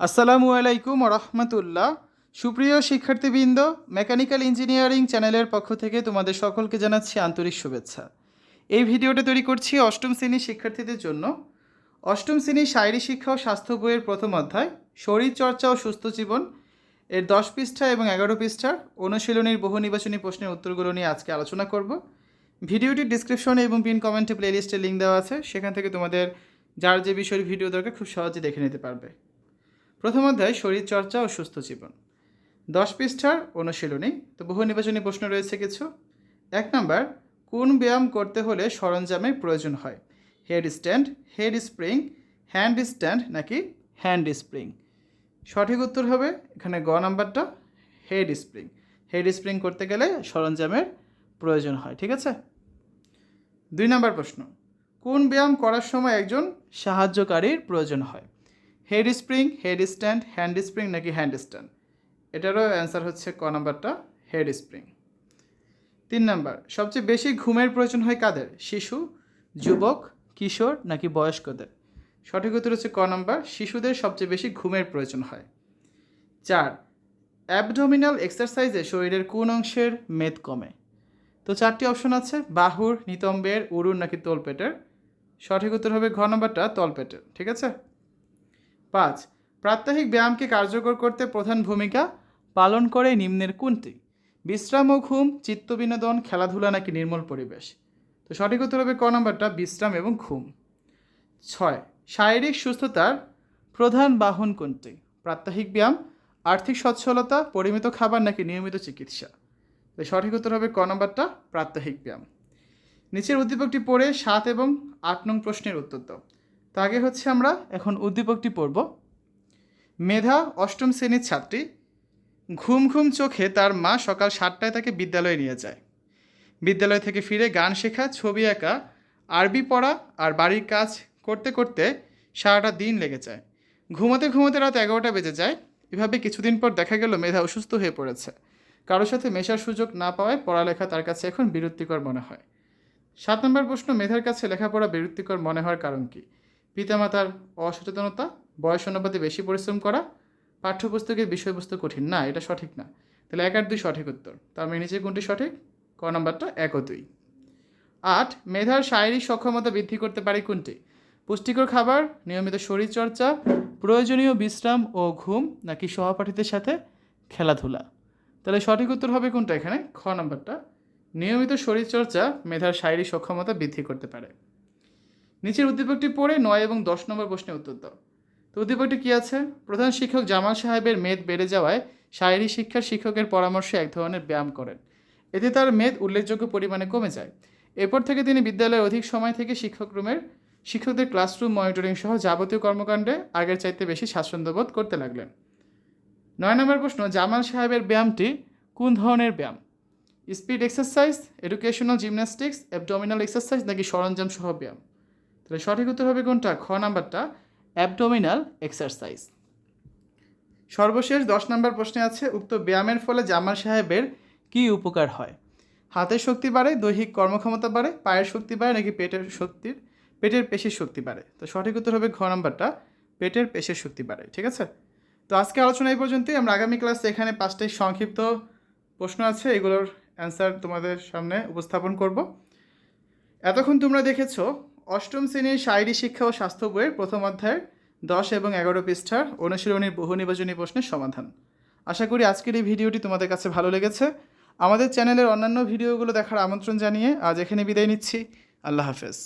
আসসালামু আলাইকুম রহমতুল্লাহ। সুপ্রিয় শিক্ষার্থীবৃন্দ, মেকানিক্যাল ইঞ্জিনিয়ারিং চ্যানেলের পক্ষ থেকে তোমাদের সকলকে জানাচ্ছি আন্তরিক শুভেচ্ছা। এই ভিডিওটা তৈরি করছি অষ্টম শ্রেণির শিক্ষার্থীদের জন্য। অষ্টম শ্রেণির শারীরিক শিক্ষা ও স্বাস্থ্য বইয়ের প্রথম অধ্যায়, শরীরচর্চা ও সুস্থ জীবন। এর দশ পৃষ্ঠা এবং এগারো পৃষ্ঠার অনুশীলনীর বহু নির্বাচনী প্রশ্নের উত্তরগুলো নিয়ে আজকে আলোচনা করব। ভিডিওটির ডিসক্রিপশনে এবং পিন কমেন্টে প্লেলিস্টের লিঙ্ক দেওয়া আছে, সেখান থেকে তোমাদের যার যে বিষয়ের ভিডিও দরকার খুব সহজে দেখে নিতে পারবে। প্রথম অধ্যায়, শরীরচর্চা ও সুস্থ জীবন। দশ পৃষ্ঠার অনুশীলনী। তো বহু নির্বাচনী প্রশ্ন রয়েছে কিছু। এক নাম্বার, কোন ব্যায়াম করতে হলে সরঞ্জামের প্রয়োজন হয়? Head stand, head spring, hand stand নাকি হ্যান্ড স্প্রিং? সঠিক উত্তর হবে এখানে গ নাম্বারটা, হেড স্প্রিং। হেড স্প্রিং করতে গেলে সরঞ্জামের প্রয়োজন হয়, ঠিক আছে? দুই নম্বর প্রশ্ন, কোন ব্যায়াম করার সময় একজন সাহায্যকারীর প্রয়োজন হয়? Head spring, head stand, hand spring নাকি হ্যান্ড স্ট্যান্ড? এটারও অ্যান্সার হচ্ছে ক নাম্বারটা, হেড স্প্রিং। তিন নাম্বার, সবচেয়ে বেশি ঘুমের প্রয়োজন হয় কাদের? শিশু, যুবক, কিশোর নাকি বয়স্কদের? সঠিক উত্তর হচ্ছে ক নাম্বার, শিশুদের সবচেয়ে বেশি ঘুমের প্রয়োজন হয়। চার, অ্যাবডোমিনাল এক্সারসাইজে শরীরের কোন অংশের মেদ কমে? তো চারটি অপশন আছে, বাহুর, নিতম্বের, উরুর নাকি তলপেটের? সঠিক উত্তর হবে ঘ নম্বরটা, তলপেটের, ঠিক আছে? পাঁচ, প্রাত্যহিক ব্যায়ামকে কার্যকর করতে প্রধান ভূমিকা পালন করে নিম্নের কোনটি? বিশ্রাম ও ঘুম, চিত্ত বিনোদন, খেলাধুলা নাকি নির্মল পরিবেশ? তো সঠিক উত্তর হবে ক নম্বরটা, বিশ্রাম এবং ঘুম। ছয়, শারীরিক সুস্থতার প্রধান বাহন কোনটি? প্রাত্যহিক ব্যায়াম, আর্থিক সচ্ছলতা, পরিমিত খাবার নাকি নিয়মিত চিকিৎসা? তো সঠিক উত্তর হবে ক নম্বরটা, প্রাত্যহিক ব্যায়াম। নিচের উদ্দীপকটি পড়ে সাত এবং আট নং প্রশ্নের উত্তর দাও। তো আগে হচ্ছে আমরা এখন উদ্দীপকটি পড়ব। মেধা অষ্টম শ্রেণির ছাত্রী ঘুম ঘুম চোখে তার মা সকাল সাতটায় তাকে বিদ্যালয়ে নিয়ে যায়। বিদ্যালয় থেকে ফিরে গান শেখা, ছবি আঁকা, আরবি পড়া আর বাড়ির কাজ করতে করতে সারাটা দিন লেগে যায়। ঘুমোতে ঘুমোতে রাত এগারোটা বেজে যায়। এভাবে কিছুদিন পর দেখা গেল মেধা অসুস্থ হয়ে পড়েছে। কারোর সাথে মেশার সুযোগ না পাওয়ায় পড়ালেখা তার কাছে এখন বিরক্তিকর মনে হয়। সাত নম্বর প্রশ্ন, মেধার কাছে লেখাপড়া বিরক্তিকর মনে হওয়ার কারণ কি? পিতামাতার অসচেতনতা বয়স অনুপাতে বেশি পরিশ্রম করা পাঠ্যপুস্তকের বিষয়বস্তু কঠিন। না, এটা সঠিক না। তাহলে এক আর দুই সঠিক উত্তর। তার মানে নিচে কোনটি সঠিক? ক নম্বরটা এক ও দুই। আট, মেধার শারীরিক সক্ষমতা বৃদ্ধি করতে পারে কোনটি? পুষ্টিকর খাবার, নিয়মিত শরীরচর্চা, প্রয়োজনীয় বিশ্রাম ও ঘুম, নাকি সহপাঠীদের সাথে খেলাধুলা? তাহলে সঠিক উত্তর হবে কোনটা এখানে? খ নম্বরটা। নিয়মিত শরীরচর্চা, মেধার শারীরিক সক্ষমতা বৃদ্ধি করতে পারে। নিচের উদ্দীপকটি পড়ে নয় এবং দশ নম্বর প্রশ্নের উত্তর দাও। তো উদ্দীপকটি কী আছে? প্রধান শিক্ষক জামাল সাহেবের মেদ বেড়ে যাওয়ায় শারীরিক শিক্ষার শিক্ষকের পরামর্শে এক ধরনের ব্যায়াম করেন। এতে তার মেদ উল্লেখযোগ্য পরিমাণে কমে যায়। এরপর থেকে তিনি বিদ্যালয়ে অধিক সময় থেকে শিক্ষক রুমের শিক্ষকদের ক্লাসরুম মনিটরিং সহ যাবতীয় কর্মকাণ্ডে আগের চাইতে বেশি স্বাচ্ছন্দ্যবোধ করতে লাগলেন। নয় নম্বর প্রশ্ন, জামাল সাহেবের ব্যায়ামটি কোন ধরনের ব্যায়াম? Speed exercise, educational gymnastics abdominal exercise নাকি সরঞ্জাম সহ ব্যায়াম? তাহলে সঠিক উত্তর হবে কোনটা? খ নাম্বারটা অ্যাবডোমিনাল এক্সারসাইজ সর্বশেষ দশ নম্বর প্রশ্নে আছে, উক্ত ব্যায়ামের ফলে জামাল সাহেবের কী উপকার হয়? হাতের শক্তি বাড়ে, দৈহিক কর্মক্ষমতা বাড়ে, পায়ের শক্তি বাড়ে নাকি পেটের শক্তির, পেটের পেশির শক্তি বাড়ে? তো সঠিক উত্তর হবে ঘ নাম্বারটা, পেটের পেশের শক্তি বাড়ে, ঠিক আছে? তো আজকে আলোচনা এই পর্যন্তই, আমরা আগামী ক্লাসে এখানে পাঁচটাই সংক্ষিপ্ত প্রশ্ন আছে, এগুলোর অ্যান্সার তোমাদের সামনে উপস্থাপন করব। এতক্ষণ তোমরা দেখেছ অষ্টম শ্রেণির শারীরিক শিক্ষা ও স্বাস্থ্য বইয়ের প্রথম অধ্যায়ের দশ এবং এগারো পৃষ্ঠার অনুশীলনীর বহু নির্বাচনী প্রশ্নের সমাধান। আশা করি আজকের এই ভিডিওটি তোমাদের কাছে ভালো লেগেছে। আমাদের চ্যানেলের অন্যান্য ভিডিওগুলো দেখার আমন্ত্রণ জানিয়ে আজ এখানে বিদায় নিচ্ছি। আল্লাহ হাফেজ।